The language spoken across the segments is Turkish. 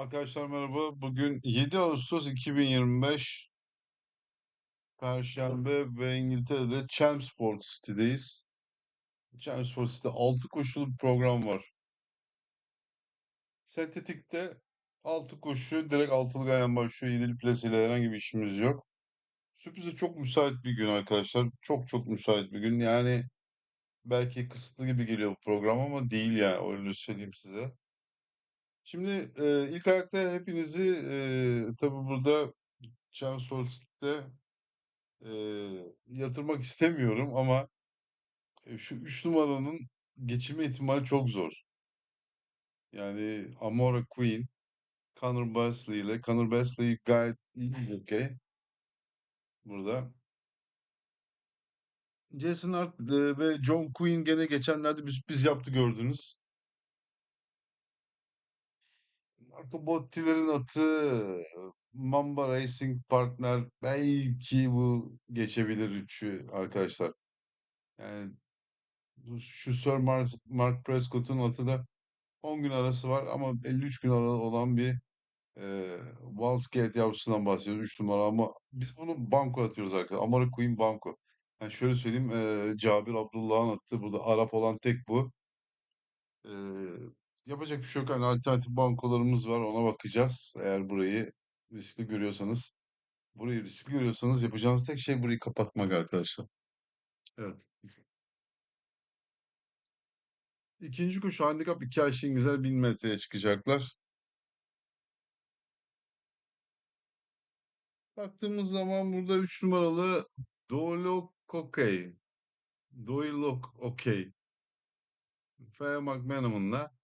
Arkadaşlar merhaba. Bugün 7 Ağustos 2025 Perşembe ve İngiltere'de Chelmsford City'deyiz. Chelmsford City'de 6 koşulu bir program var. Sentetik'te 6 koşu direkt altılı gayen başlıyor. 7'li plasiyle herhangi bir işimiz yok. Sürprize çok müsait bir gün arkadaşlar. Çok çok müsait bir gün. Yani belki kısıtlı gibi geliyor bu program ama değil yani öyle söyleyeyim size. Şimdi e, ilk ayakta hepinizi e, tabii burada City'de Eee, yatırmak istemiyorum ama e, şu 3 numaranın geçirme ihtimali çok zor. Yani Amora Queen, Conor Basley ile Conor Basley gayet iyi bir jockey burada. Jason Hart e, ve John Quinn gene geçenlerde bir sürpriz yaptı gördünüz. Marco Botti'lerin atı Mamba Racing Partner belki bu geçebilir üçü arkadaşlar. Yani şu Sir Mark, Mark Prescott'un atı da 10 gün arası var ama 53 gün aralı olan bir e, Wildcat yavrusundan bahsediyoruz. 3 numara ama biz bunu banko atıyoruz arkadaşlar. Amara Queen banko. Yani şöyle söyleyeyim e, Cabir Abdullah'ın attığı burada Arap olan tek bu. E, yapacak bir şey yok. Hani alternatif bankolarımız var ona bakacağız. Eğer burayı riskli görüyorsanız. Burayı riskli görüyorsanız yapacağınız tek şey burayı kapatmak arkadaşlar. Evet. İkinci kuş handikap 2 Ayşe İngilizler 1000 metreye çıkacaklar. Baktığımız zaman burada 3 numaralı Doyle Kokey. Doyle Okey. F. McManaman'la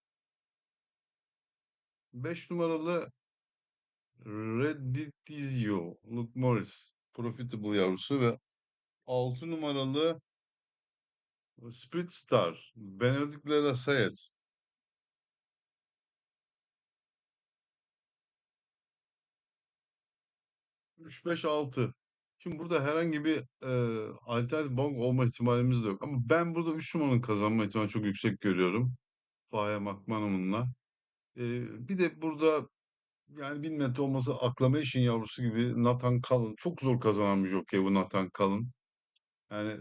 5 numaralı Redditizio. Luke Morris. Profitable yavrusu ve 6 numaralı Spirit Star. Benedict Lasayet. 3, 5, 6. Şimdi burada herhangi bir e, alternatif bank olma ihtimalimiz de yok. Ama ben burada 3 numaranın kazanma ihtimali çok yüksek görüyorum. Fahya McManaman'la. Bir de burada yani 1000 metre olması Acclamation yavrusu gibi Nathan Cullen. Çok zor kazanan bir jockey bu Nathan Cullen. Yani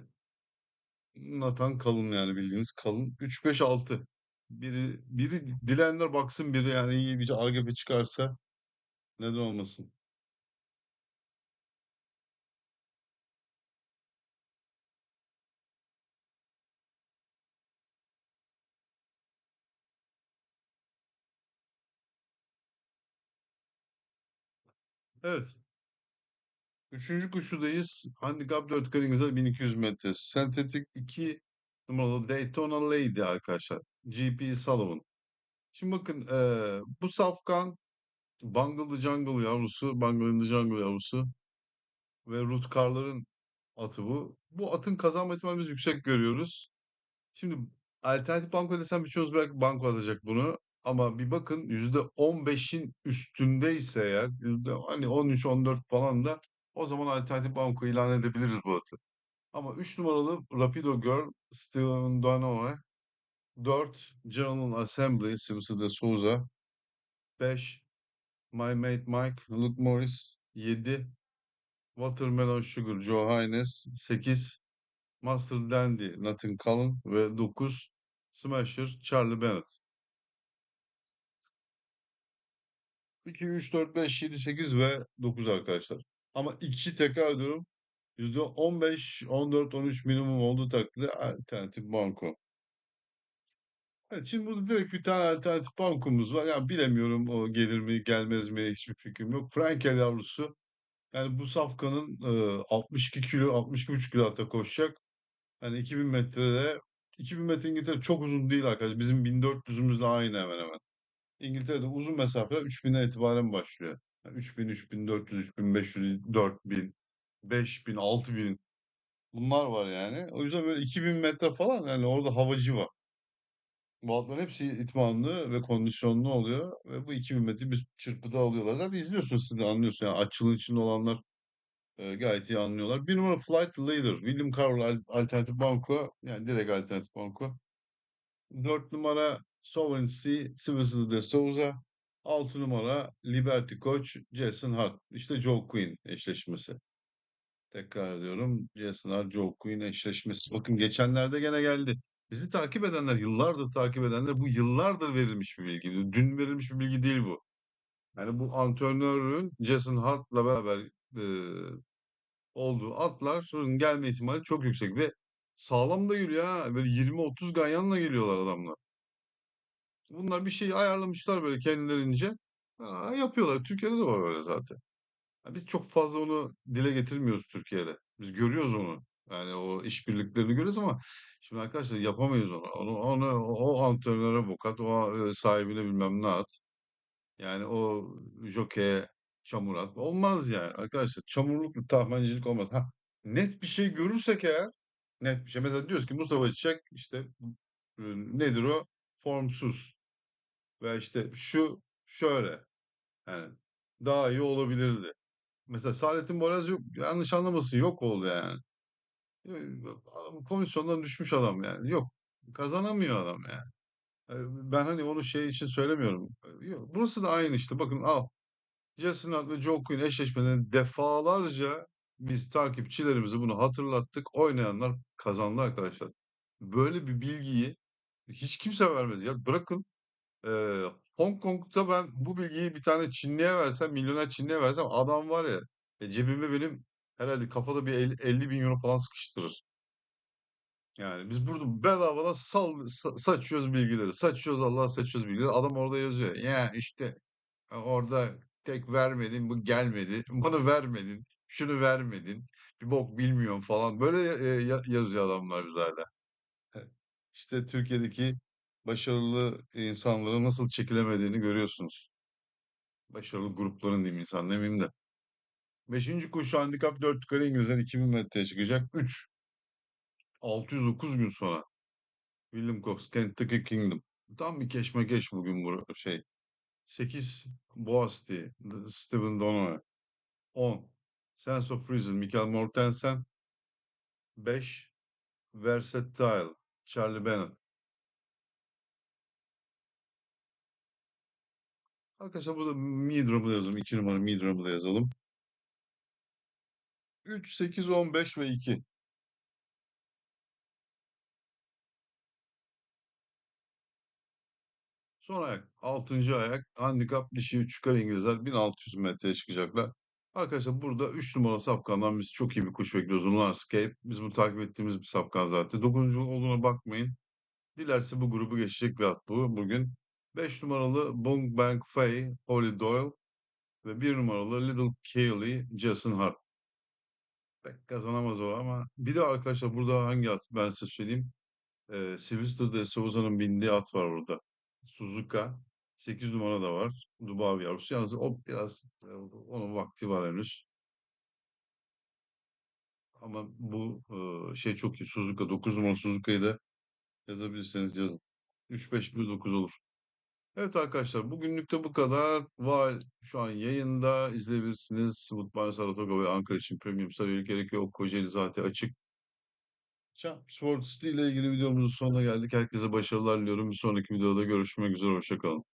Nathan Cullen yani bildiğiniz Cullen. 3-5-6. Biri, biri dilenler baksın biri yani iyi bir AGP çıkarsa neden olmasın. Evet. Üçüncü koşudayız. Handicap 4 Kırıngız'a 1200 metre. Sentetik 2 numaralı Daytona Lady arkadaşlar. GP Sullivan. Şimdi bakın eee, bu safkan Bungle the Jungle yavrusu, Bungle the Jungle yavrusu ve Ruth Carr'ların atı bu. Bu atın kazanma ihtimalimizi yüksek görüyoruz. Şimdi alternatif banko desem birçoğunuz belki banko atacak bunu. Ama bir bakın %15'in üstündeyse eğer yüzde hani 13-14 falan da o zaman alternatif banko ilan edebiliriz bu atı. Ama 3 numaralı Rapido Girl Steven Donovan 4 General Assembly Sivisi de Souza 5 My Mate Mike Luke Morris 7 Watermelon Sugar Joe Haynes 8 Master Dandy Nathan Cullen ve 9 Smasher Charlie Bennett. 2, 3, 4, 5, 7, 8 ve 9 arkadaşlar. Ama ikisi tekrar ediyorum. %15, 14, 13 minimum olduğu takdirde alternatif banko. Evet, şimdi burada direkt bir tane alternatif bankomuz var. Yani bilemiyorum o gelir mi gelmez mi hiçbir fikrim yok. Frankel yavrusu. Yani bu safkanın e, 62 kilo, 62,5 kilo hatta koşacak. Yani 2000 metrede 2000 metre İngiltere çok uzun değil arkadaşlar. Bizim 1400'ümüzle aynı hemen hemen. İngiltere'de uzun mesafeler 3000'den itibaren başlıyor. Yani 3000, 3400, 3500, 4000, 5000, 6000 bunlar var yani. O yüzden böyle 2000 metre falan yani orada havacı var. Bu atların hepsi itmanlı ve kondisyonlu oluyor ve bu 2000 metre bir çırpıda alıyorlar. Zaten izliyorsunuz siz de anlıyorsunuz. Yani açılın içinde olanlar e, gayet iyi anlıyorlar. Bir numara Flight Leader, William Carroll Al- Alternatif Banko, yani direkt Alternatif Banko. Dört numara Sovereignty, Sivaslı de Souza. 6 numara Liberty Koç Jason Hart. İşte Joe Quinn eşleşmesi. Tekrar ediyorum. Jason Hart, Joe Quinn eşleşmesi. Bakın geçenlerde gene geldi. Bizi takip edenler, yıllardır takip edenler bu yıllardır verilmiş bir bilgi. Dün verilmiş bir bilgi değil bu. Yani bu antrenörün Jason Hart'la beraber e, olduğu atların gelme ihtimali çok yüksek ve sağlam da geliyor ha. Böyle 20-30 ganyanla geliyorlar adamlar. Bunlar bir şeyi ayarlamışlar böyle kendilerince. Aa, yapıyorlar. Türkiye'de de var öyle zaten. Ya biz çok fazla onu dile getirmiyoruz Türkiye'de. Biz görüyoruz onu. Yani o işbirliklerini görüyoruz ama şimdi arkadaşlar yapamayız onu. Onu, onu o antrenöre bokat, o e, sahibine bilmem ne at. Yani o jokeye çamur at. Olmaz yani arkadaşlar. Çamurluk, tahmancılık olmaz. Ha, net bir şey görürsek eğer, net bir şey. Mesela diyoruz ki Mustafa Çiçek işte e, nedir o? Formsuz. Ve işte şu şöyle. Yani daha iyi olabilirdi. Mesela Saadettin Boraz yok, yanlış anlamasın yok oldu yani. Adam Komisyondan düşmüş adam yani. Yok. Kazanamıyor adam yani. E, Ben hani onu şey için söylemiyorum. E, burası da aynı işte. Bakın al. Jason Hunt ve Joe Quinn eşleşmeden defalarca biz takipçilerimize bunu hatırlattık. Oynayanlar kazandı arkadaşlar. Böyle bir bilgiyi hiç kimse vermez. Ya bırakın Eee, Hong Kong'da ben bu bilgiyi bir tane Çinli'ye versem, milyoner Çinli'ye versem adam var ya e, cebime benim herhalde kafada bir 50 bin euro falan sıkıştırır. Yani biz burada bedavadan sal, sa- saçıyoruz bilgileri. Saçıyoruz Allah'a saçıyoruz bilgileri. Adam orada yazıyor. Ya işte e, orada tek vermedin bu gelmedi. Bunu vermedin. Şunu vermedin. Bir bok bilmiyorum falan. Böyle e, ya- yazıyor adamlar bize hala. İşte Türkiye'deki başarılı insanların nasıl çekilemediğini görüyorsunuz. Başarılı grupların diyeyim insan demeyeyim de. Beşinci koşu handikap 4 yukarı İngilizler 2000 metreye çıkacak. 3. 609 gün sonra. William Cox, Kentucky Kingdom. Tam bir keşmekeş bugün bu şey. 8. Boasti, Steven Donovan. 10. Sense of Reason, Michael Mortensen. 5. Versatile, Charlie Bennett. Arkadaşlar burada Meadrum'u da yazalım. 2 numara Meadrum'u da yazalım. 3, 8, 15 ve 2. Son ayak. Altıncı ayak. Handikap dişi 3 yukarı İngilizler 1600 metreye çıkacaklar. Arkadaşlar burada 3 numara safkandan biz çok iyi bir kuş bekliyoruz. Lunarscape. Biz bunu takip ettiğimiz bir safkan zaten. 9. olduğuna bakmayın. Dilerse bu grubu geçecek bir at bu bugün. 5 numaralı Bong Bang Fei, Holly Doyle ve 1 numaralı Little Kaylee, Jason Hart. Pek kazanamaz o ama bir de arkadaşlar burada hangi at ben size söyleyeyim. Ee, Sylvester de Souza'nın bindiği at var burada. Suzuka. 8 numara da var. Dubav yavrusu. Yalnız o biraz onun vakti var henüz. Ama bu e, şey çok iyi. Suzuka. 9 numara Suzuka'yı da yazabilirseniz yazın. 3-5-1-9 olur. Evet arkadaşlar bugünlük de bu kadar. Var şu an yayında izleyebilirsiniz. Mutlu Saratoga ve Ankara için Premium Sarıyoluk gerekiyor. Kocaeli zaten açık. Çam Spor City ile ilgili videomuzun sonuna geldik. Herkese başarılar diliyorum. Bir sonraki videoda görüşmek üzere. Hoşçakalın.